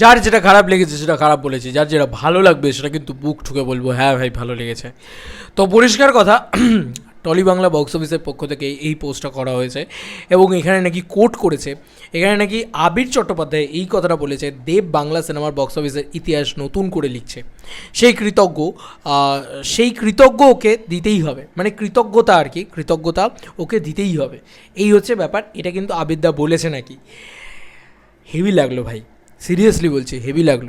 যার যেটা খারাপ লেগেছে সেটা খারাপ বলেছি, যার যেটা ভালো লাগবে সেটা কিন্তু বুক ঠুকে বলব হ্যাঁ ভাই, ভালো লেগেছে। তো পরিষ্কার কথা, টলি বাংলা বক্স অফিসের পক্ষ থেকে এই পোস্টটা করা হয়েছে এবং এখানে নাকি কোট করেছে। এখানে নাকি আবির চট্টোপাধ্যায় এই কথাটা বলেছে, দেব বাংলা সিনেমার বক্স অফিসের ইতিহাস নতুন করে লিখছে। সেই কৃতজ্ঞ সেই কৃতজ্ঞ ওকে দিতেই হবে। মানে কৃতজ্ঞতা আর কি, কৃতজ্ঞতা ওকে দিতেই হবে। এই হচ্ছে ব্যাপার, এটা কিন্তু আবিরদা বলেছে নাকি। হেভি লাগল ভাই। সিরিয়াসলি বলছি হেভি লাগল।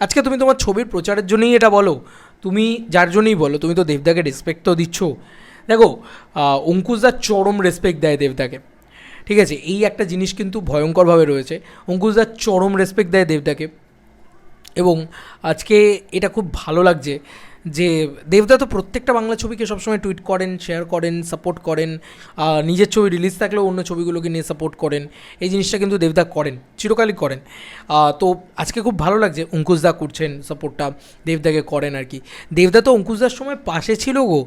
আজকে তুমি তোমার ছবির প্রচারের জন্যই এটা বলো। তুমি যার জন্যই বলো, তুমি তো দেবদাকে রেসপেক্ট তো দিচ্ছ। দেখো অঙ্কুশ অঙ্কুশদা চরম রেসপেক্ট দেয় দেবদাকে। ঠিক আছে, এই একটা জিনিস কিন্তু ভয়ঙ্করভাবে রয়েছে। অঙ্কুশদা চরম রেসপেক্ট দেয় দেবদাকে। এবং আজকে এটা খুব ভালো লাগছে। যে দেবদা তো প্রত্যেকটা বাংলা ছবিকে সবসময় টুইট করেন শেয়ার করেন সাপোর্ট করেন নিজের ছবি রিলিজ থাকলেও অন্য ছবিগুলোকে নিয়ে সাপোর্ট করেন। এই জিনিসটা কিন্তু দেবদা করেন, চিরকালই করেন। তো আজকে খুব ভালো লাগছে অঙ্কুশদা করছেন সাপোর্টটা দেবদাকে করেন আর কি। দেবদা তো অঙ্কুশদার সময় পাশে ছিল গো।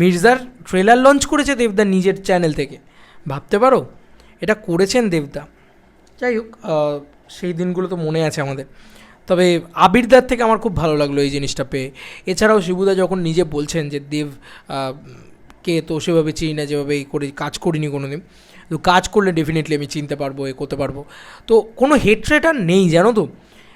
মির্জার ট্রেলার লঞ্চ করেছে দেবদা নিজের চ্যানেল থেকে। ভাবতে পারো? এটা করেছেন দেবদা। যাই হোক সেই দিনগুলো তো মনে আছে আমাদের। তবে আবিরদার থেকে আমার খুব ভালো লাগল এই জিনিসটা পেয়ে। এছাড়াও শিবুদা যখন নিজে বলছেন যে, দেব কে তো সেভাবে চিনি না, যেভাবে এই করে কাজ করিনি কোনো দিন তো কাজ করলে ডেফিনেটলি আমি চিনতে পারব, এ করতে পারব। তো কোনো হেট্রেট আর নেই, জানো তো?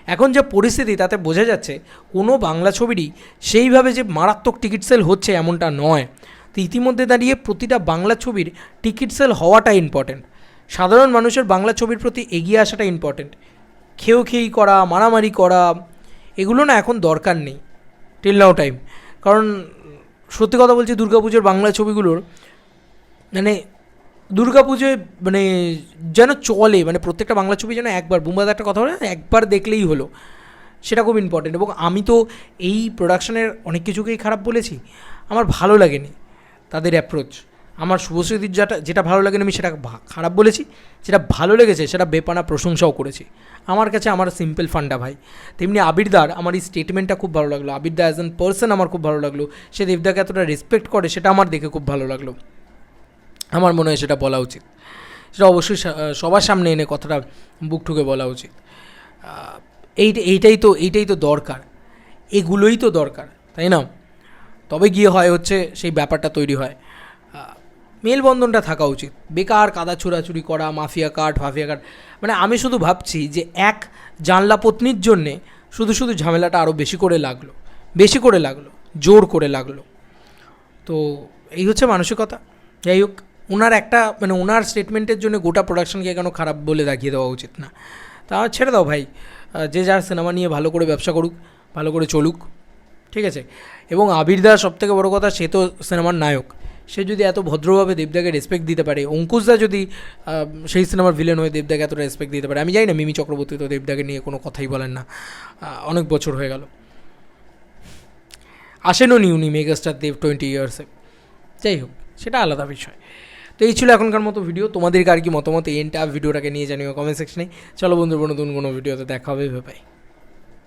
এখন যা পরিস্থিতি, তাতে বোঝা যাচ্ছে কোনো বাংলা ছবিরই সেইভাবে যে মারাত্মক টিকিট সেল হচ্ছে এমনটা নয়। তো ইতিমধ্যে দাঁড়িয়ে প্রতিটা বাংলা ছবির টিকিট সেল হওয়াটা ইম্পর্ট্যান্ট সাধারণ মানুষের বাংলা ছবির প্রতি এগিয়ে আসাটা ইম্পর্ট্যান্ট খেয়েই করা, মারামারি করা, এগুলো না এখন দরকার নেই টিল নাও টাইম কারণ সত্যি কথা বলছি, দুর্গাপুজোর বাংলা ছবিগুলোর মানে দুর্গাপুজোয় মানে যেন চলে মানে প্রত্যেকটা বাংলা ছবি যেন একবার, বুম্বাদা একটা কথা বলে একবার দেখলেই হলো, সেটা খুব ইম্পর্টেন্ট এবং আমি তো এই প্রোডাকশনের অনেক কিছুকেই খারাপ বলেছি, আমার ভালো লাগেনি তাদের অ্যাপ্রোচ আমার শুভশ্রীদির যেটা যেটা ভালো লাগেনি আমি সেটা খারাপ বলেছি, যেটা ভালো লেগেছে সেটা বেপানা প্রশংসাও করেছি। আমার কাছে আমার সিম্পল ফান্ডা ভাই। তেমনি আবিরদার আমার এই স্টেটমেন্টটা খুব ভালো লাগল। আবিরদা অ্যাজ অ্যান পার্সন আমার খুব ভালো লাগল। সে দেবদাকে এতটা রেসপেক্ট করে সেটা আমার দেখে খুব ভালো লাগল। আমার মনে হয় সেটা বলা উচিত। সেটা অবশ্যই সবার সামনে এনে কথাটা বুক ঠুকে বলা উচিত। এই এইটাই তো এইটাই তো দরকার। এগুলোই তো দরকার, তাই না? তবে গিয়ে হয় হচ্ছে সেই ব্যাপারটা তৈরি হয়। মেলবন্ধনটা থাকা উচিত। বেকার, কাদা ছোড়াছুরি করা, মাফিয়া কার্ড, ফাফিয়া কার্ড। মানে আমি শুধু ভাবছি যে এক, জানলা পত্নীর জন্যে শুধু শুধু ঝামেলাটা আরও বেশি করে লাগল। বেশি করে লাগল, জোর করে লাগল। তো এই হচ্ছে মানসিকতা। যাই হোক ওনার একটা মানে ওনার স্টেটমেন্টের জন্য গোটা প্রোডাকশনকে কেন খারাপ বলে দেখিয়ে দেওয়া উচিত না। তা ছেড়ে দাও ভাই। যে যার সিনেমা নিয়ে ভালো করে ব্যবসা করুক, ভালো করে চলুক, ঠিক আছে? এবং আবিরদা সব থেকে বড়ো কথা, সে তো সিনেমার নায়ক। সে যদি এত ভদ্রভাবে দেবদাকে রেসপেক্ট দিতে পারে, অঙ্কুশদা যদি সেই সিনেমার ভিলেন হয়ে দেবদাকে এতটা রেসপেক্ট দিতে পারে, আমি জানি না, মিমি চক্রবর্তী তো দেবদাকে নিয়ে কোনো কথাই বলেন না। অনেক বছর হয়ে গেল। আসেনও নি উনি মেগাস্টার দেব টোয়েন্টি ইয়ার্সে যাই হোক, সেটা আলাদা বিষয়। তো এই ছিল এখনকার মতো ভিডিও তোমাদেরকে আর কি মতামত, এই ভিডিওটাকে নিয়ে জানিও কমেন্ট সেকশনে চলো বন্ধুর, নতুন কোনো ভিডিওতে দেখা হবে ভাই